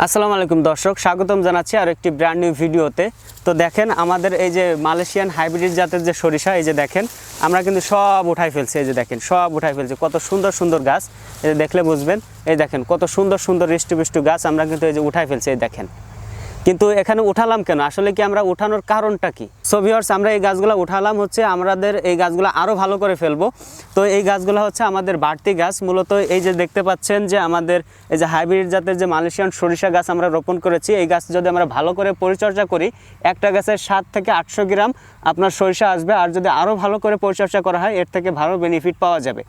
আসসালামু আলাইকুম দর্শক, স্বাগতম জানাচ্ছি আর একটি ব্র্যান্ড নিউ ভিডিওতে। তো দেখেন, আমাদের এই যে মালয়েশিয়ান হাইব্রিড জাতের যে সরিষা, এই যে দেখেন, আমরা কিন্তু সব উঠাই ফেলছি। এই যে দেখেন, সব উঠাই ফেলছি। কত সুন্দর সুন্দর গাছ। এই যে দেখলে বুঝবেন, এই দেখেন, কত সুন্দর সুন্দর হৃষ্টু পিষ্টু গাছ আমরা কিন্তু এই যে উঠাই ফেলছি। এই দেখেন কিন্তু এখানে উঠালাম কেন? আসলে কি আমরা উঠানোর কারণটা কি? সো ভিউয়ার্স আমরা এই গাছগুলো উঠালাম হচ্ছে আমাদের এই গাছগুলো আরও ভালো করে ফেলব। তো এই গাছগুলো হচ্ছে আমাদের বাড়তি গাছ। মূলত এই যে দেখতে পাচ্ছেন যে আমাদের এই যে হাইব্রিড জাতের যে মালয়েশিয়ান সরিষা গাছ আমরা রোপণ করেছি, এই গাছ যদি আমরা ভালো করে পরিচর্যা করি, একটা গাছের সাত থেকে আটশো গ্রাম আপনার সরিষা আসবে। আর যদি আরও ভালো করে পরিচর্যা করা হয়, এর থেকে ভালো বেনিফিট পাওয়া যাবে।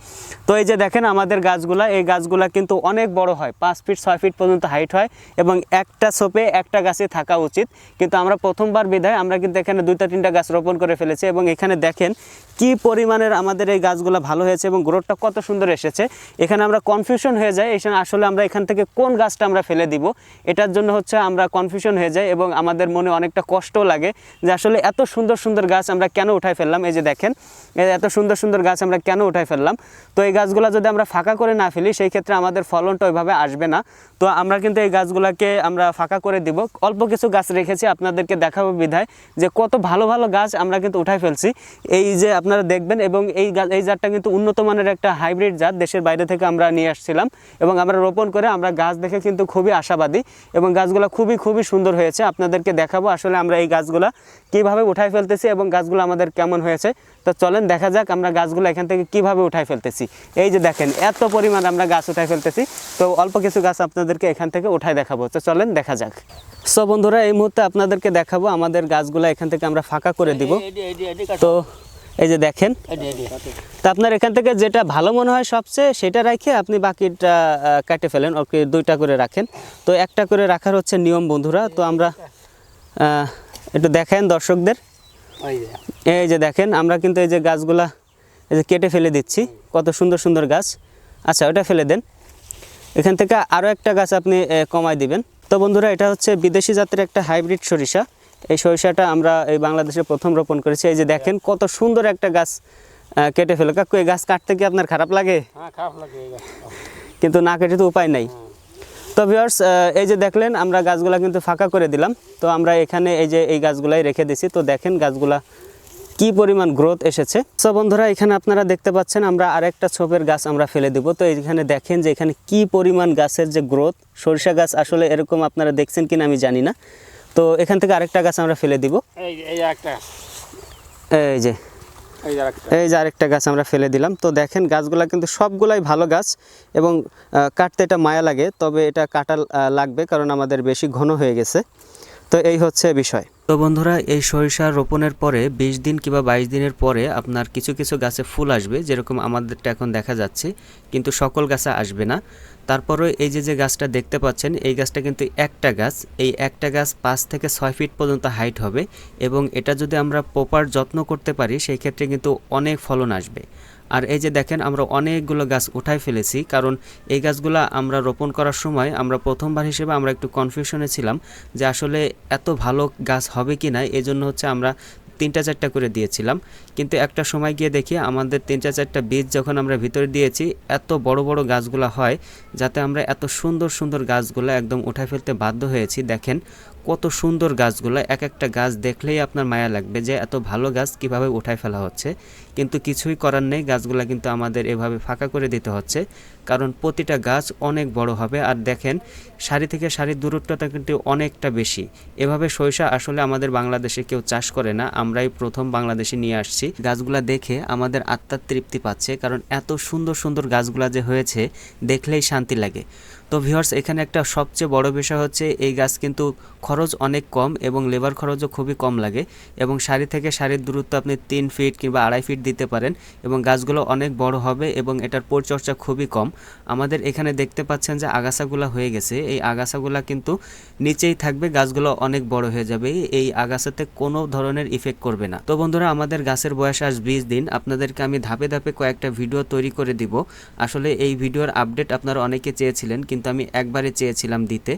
তো এই যে দেখেন আমাদের গাছগুলা, এই গাছগুলা কিন্তু অনেক বড় হয়, পাঁচ ফিট, ছয় ফিট পর্যন্ত হাইট হয় এবং একটা সোপে একটা গাছে থাকা উচিত। কিন্তু আমরা প্রথমবার বিধায় আমরা কিন্তু এখানে দুইটা, তিনটা গাছ রোপণ করে ফেলেছি এবং এখানে দেখেন কি পরিমাণের আমাদের এই গাছগুলো ভালো হয়েছে এবং গ্রোথটা কত সুন্দর এসেছে। এখানে আমরা কনফিউশন হয়ে যাই এখানে আসলে আমরা এখান থেকে কোন গাছটা আমরা ফেলে দিব। এটার জন্য হচ্ছে আমরা কনফিউশন হয়ে যাই এবং আমাদের মনে অনেকটা কষ্টও লাগে যে আসলে এত সুন্দর সুন্দর গাছ আমরা কেন উঠাই ফেললাম। এই যে দেখেন এত সুন্দর সুন্দর গাছ আমরা কেন উঠাই ফেললাম। তো এই গাছগুলো যদি আমরা ফাঁকা করে না ফেলি, সেই ক্ষেত্রে আমাদের ফলনটা ওইভাবে আসবে না। তো আমরা কিন্তু এই গাছগুলোকে আমরা ফাঁকা করে দিব। অল্প কিছু গাছ রেখেছি, আপনাদেরকে দেখাবো বিধায় যে কত ভালো ভালো গাছ আমরা কিন্তু উঠাই ফেলছি। এই যে আপনারা দেখবেন এবং এই গাছ এই জাতটা কিন্তু উন্নত মানের একটা হাইব্রিড জাত, দেশের বাইরে থেকে আমরা নিয়ে আসছিলাম এবং আমরা রোপণ করে আমরা গাছ দেখে কিন্তু খুবই আশাবাদী এবং গাছগুলো খুবই খুবই সুন্দর হয়েছে। আপনাদেরকে দেখাবো আসলে আমরা এই গাছগুলা কীভাবে উঠাই ফেলতেছি এবং গাছগুলো আমাদের কেমন হয়েছে। তো চলেন দেখা যাক আমরা গাছগুলো এখান থেকে কীভাবে উঠাই ফেলতেছি। এই যে দেখেন, এত পরিমাণ আমরা গাছ উঠাই ফেলতেছি। তো অল্প কিছু গাছ আপনাদেরকে এখান থেকে উঠাই দেখাবো। তো চলেন দেখা যাক। সো বন্ধুরা এই মুহূর্তে আপনাদেরকে দেখাবো আমাদের গাছগুলো এখান থেকে আমরা ফাঁকা করে দিব। তো এই যে দেখেন। তো আপনার এখান থেকে যেটা ভালো মনে হয় সবচেয়ে সেটা রাখে আপনি বাকিটা কেটে ফেলেন ওকে দুইটা করে রাখেন। তো একটা করে রাখার হচ্ছে নিয়ম বন্ধুরা। তো আমরা একটু দেখেন দর্শকদের। এই যে দেখেন আমরা কিন্তু এই যে গাছগুলা এই যে কেটে ফেলে দিচ্ছি। কত সুন্দর সুন্দর গাছ। আচ্ছা ওটা ফেলে দেন। এখান থেকে আরও একটা গাছ আপনি কমায় দিবেন। তো বন্ধুরা এটা হচ্ছে বিদেশি জাতের একটা হাইব্রিড সরিষা। এই সরিষাটা আমরা এই বাংলাদেশে প্রথম রোপণ করেছি। এই যে দেখেন কত সুন্দর একটা গাছ কেটে ফেলো কাকু এই গাছ কাটতে কি আপনার খারাপ লাগে? হ্যাঁ খারাপ লাগে কিন্তু না কেটে তো উপায় নাই। তো ভিউয়ার্স এই যে দেখলেন আমরা গাছগুলা কিন্তু ফাঁকা করে দিলাম। তো আমরা এখানে এই যে এই গাছগুলাই রেখে দিছি। তো দেখেন গাছগুলা কি পরিমাণ গ্রোথ এসেছে? সো বন্ধুরা এখানে আপনারা দেখতে পাচ্ছেন আমরা আরেকটা ছোপের গাছ আমরা ফেলে দিব। তো এখানে দেখেন যে এখানে কি পরিমাণ গাছের যে গ্রোথ সরিষা গাছ আসলে এরকম আপনারা দেখছেন কিনা আমি জানি না। তো এখান থেকে আরেকটা গাছ আমরা ফেলে দিব। এই এই একটা এই যে এই যে আরেকটা। গাছ আমরা ফেলে দিলাম। তো দেখেন গাছগুলা কিন্তু সবগুলাই ভালো গাছ এবং কাটতে এটা মায়া লাগে তবে এটা কাটা লাগবে কারণ আমাদের বেশি ঘন হয়ে গেছে। তো এই হচ্ছে বিষয়। তো বন্ধুরা, এই সরিষা রোপণের পরে, বিশ দিন কিংবা বাইশ দিনের পরে আপনার কিছু কিছু গাছে ফুল আসবে, যেরকম আমাদেরটা এখন দেখা যাচ্ছে, কিন্তু সকল গাছে আসবে না। তারপরে এই যে যে গাছটা দেখতে পাচ্ছেন, এই গাছটা কিন্তু একটা গাছ, এই একটা গাছ পাঁচ থেকে ছয় ফিট পর্যন্ত হাইট হবে এবং এটা যদি আমরা প্রপার যত্ন করতে পারি, সেই ক্ষেত্রে কিন্তু অনেক ফলন আসবে। আর এই যে দেখেন, আমরা অনেকগুলো গাছ উঠাই ফেলেছি, কারণ এই গাছগুলো আমরা রোপণ করার সময় আমরা প্রথমবার হিসেবে আমরা একটু কনফিউশনে ছিলাম যে আসলে এত ভালো গাছ হবে কি না? এই জন্য হচ্ছে আমরা তিনটা চারটা করে দিয়েছিলাম। কিন্তু একটা সময় গিয়ে দেখি আমাদের তিনটা চারটা বীজ যখন আমরা ভিতরে দিয়েছি, এত বড় বড় গাছগুলো হয় যাতে আমরা এত সুন্দর সুন্দর গাছগুলো একদম উঠাই ফেলতে বাধ্য হয়েছি। দেখেন কত সুন্দর গাছগুলো, এক একটা গাছ দেখলেই আপনার মায়া লাগবে যে এত ভালো গাছ কীভাবে উঠায় ফেলা হচ্ছে। কিন্তু কিছুই করার নেই, গাছগুলো কিন্তু আমাদের এভাবে ফাঁকা করে দিতে হচ্ছে। কারণ প্রতিটা গাছ অনেক বড় হবে। আর দেখেন সারি থেকে সারির দূরত্বটা কিন্তু অনেকটা বেশি। এভাবে সরিষা আসলে আমাদের বাংলাদেশে কেউ চাষ করে না। আমরাই প্রথম বাংলাদেশে নিয়ে আসছি। গাছগুলা দেখে আমাদের আত্মার তৃপ্তি পাচ্ছে, কারণ এত সুন্দর সুন্দর গাছগুলা যে হয়েছে, দেখলেই শান্তি লাগে। তো ভিউয়ার্স এখানে একটা সবচেয়ে বড় বিষয় হচ্ছে, এই গাছ কিন্তু খরচ অনেক কম এবং লেবার খরচও খুবই কম লাগে এবং সারি থেকে সারির দূরত্ব আপনি তিন ফিট কিংবা আড়াই ফিট দিতে পারেন এবং গাছগুলো অনেক বড় হবে এবং এটার পরিচর্যা খুবই কম। আমাদের এখানে দেখতে পাচ্ছেন যে আগাছাগুলো হয়ে গেছে, এই আগাছাগুলো কিন্তু নিচেই থাকবে, গাছগুলো অনেক বড় হয়ে যাবে। এই আগাছাতে কোনো ধরনের ইফেক্ট করবে না। তো বন্ধুরা, আমাদের গাছের বয়স আজ বিশ দিন। আপনাদেরকে আমি ধাপে ধাপে কয়েকটা ভিডিও তৈরি করে দিব। আসলে এই ভিডিওর আপডেট আপনারা অনেকে চেয়েছিলেন, কিন্তু আমি একবারে চেয়েছিলাম দিতে।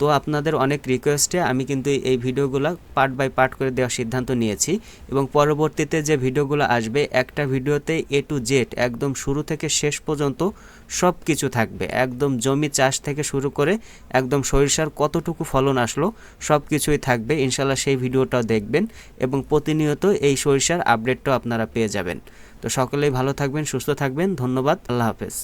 তো আপনাদের অনেক রিকোয়েস্টে আমি কিন্তু এই ভিডিওগুলো পার্ট বাই পার্ট করে দেওয়ার সিদ্ধান্ত নিয়েছি এবং পরবর্তীতে যে ভিডিওগুলো আসবে, একটা ভিডিওতে এ টু জেড একদম শুরু থেকে শেষ পর্যন্ত সব কিছু থাকবে। একদম জমি চাষ থেকে শুরু করে একদম সরিষার কতটুকু ফলন আসলো সব কিছুই থাকবে। ইনশাল্লাহ সেই ভিডিওটাও দেখবেন এবং প্রতিনিয়ত এই সরিষার আপডেটটাও আপনারা পেয়ে যাবেন। তো সকলেই ভালো থাকবেন, সুস্থ থাকবেন। ধন্যবাদ। আল্লাহ হাফেজ।